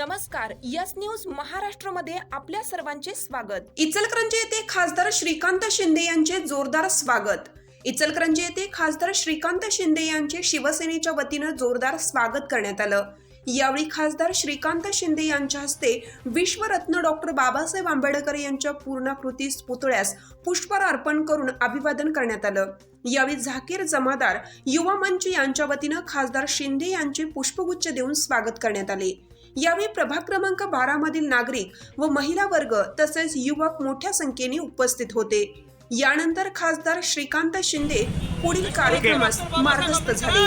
नमस्कार yes news महाराष्ट्रमध्ये आपल्या सर्वांचे स्वागत. इचलकरंजी येथे खासदार श्रीकांत शिंदे यांचे जोरदार स्वागत. इचलकरंजी येथे खासदार श्रीकांत शिंदे यांचे शिवसेनेच्या वतीनं जोरदार स्वागत करण्यात आलं. यावेळी खासदार श्रीकांत शिंदे यांच्या हस्ते विश्वरत्न डॉक्टर बाबासाहेब आंबेडकर यांच्या पूर्णाकृती पुतळ्यास पुष्पहार अर्पण करून अभिवादन करण्यात आलं. यावेळी झाकीर जमादार युवा मंच यांच्या वतीनं खासदार शिंदे यांचे पुष्पगुच्छ देऊन स्वागत करण्यात आले. यावेळी प्रभाग क्रमांक बारा मधील नागरिक व महिला वर्ग तसेच युवक मोठ्या संख्येने उपस्थित होते. यानंतर खासदार श्रीकांत शिंदे पुढील कार्यक्रमास मार्गस्थ झाले.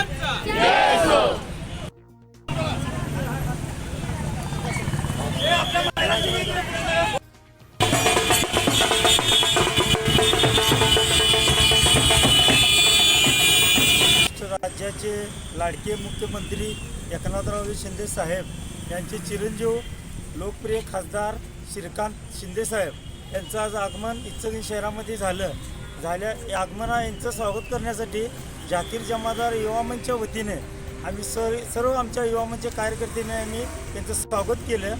राज्याचे लाडके मुख्यमंत्री एकनाथराव शिंदे साहेब यांचे चिरंजीव लोकप्रिय खासदार श्रीकांत शिंदेसाहेब यांचं आज आगमन इचगिन शहरामध्ये झालं. झाल्या आगमना यांचं स्वागत करण्यासाठी जाकीर जमादार युवा मंचच्या वतीने आम्ही सर सर्व आमच्या युवा मंच कार्यकर्त्यांनी आम्ही त्यांचं स्वागत केलं.